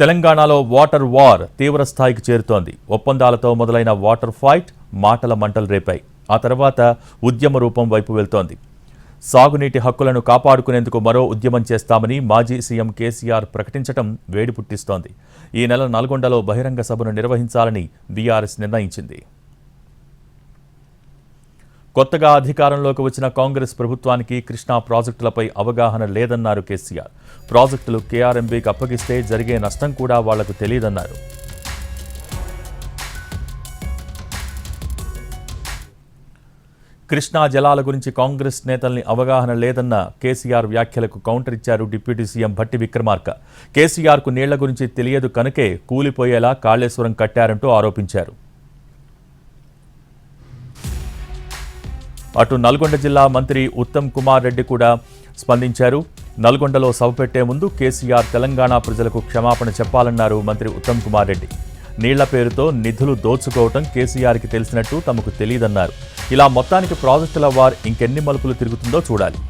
తెలంగాణలో water war తీవ్ర స్థాయికి చేరుతోంది. ఒప్పందాలతో మొదలైన వాటర్ ఫైట్ మాటల మంటలు రేపాయి. ఆ తర్వాత ఉద్యమ రూపం వైపు వెళ్తోంది. సాగునీటి హక్కులను కాపాడుకునేందుకు మరో ఉద్యమం చేస్తామని మాజీ సీఎం కేసీఆర్ ప్రకటించడం వేడి పుట్టిస్తోంది ఈ నెల నల్గొండలో బహిరంగ సభను నిర్వహించాలని బీఆర్ఎస్ నిర్ణయించింది. కొత్తగా అధికారంలోకి వచ్చిన కాంగ్రెస్ ప్రభుత్వానికి కృష్ణా ప్రాజెక్టులపై అవగాహన లేదన్నారు కేసీఆర్. ప్రాజెక్టులు కేఆర్ఎంబీకి అప్పగిస్తే జరిగే నష్టం కూడా వాళ్ళకు తెలియదన్నారు. కృష్ణా జలాల గురించి కాంగ్రెస్ నేతల్ని అవగాహన లేదన్న కేసీఆర్ వ్యాఖ్యలకు కౌంటర్ ఇచ్చారు డిప్యూటీ సీఎం భట్టి విక్రమార్క. కేసీఆర్కు నీళ్ళ గురించి తెలియదు కనుకే కూలిపోయేలా కాళేశ్వరం కట్టారంటూ ఆరోపించారు. అటు నల్గొండ జిల్లా మంత్రి ఉత్తమ్ కుమార్ రెడ్డి కూడా స్పందించారు. నల్గొండలో సభ పెట్టే ముందు కేసీఆర్ తెలంగాణ ప్రజలకు క్షమాపణ చెప్పాలన్నారు మంత్రి ఉత్తమ్ కుమార్ రెడ్డి. నీళ్ళ పేరుతో నిధులు దోచుకోవటం కేసీఆర్కి తెలిసినట్టు తమకు తెలియదన్నారు. ఇలా మొత్తానికి ప్రాజెక్టుల వార్ ఇంకెన్ని మలుపులు తిరుగుతుందో చూడాలి.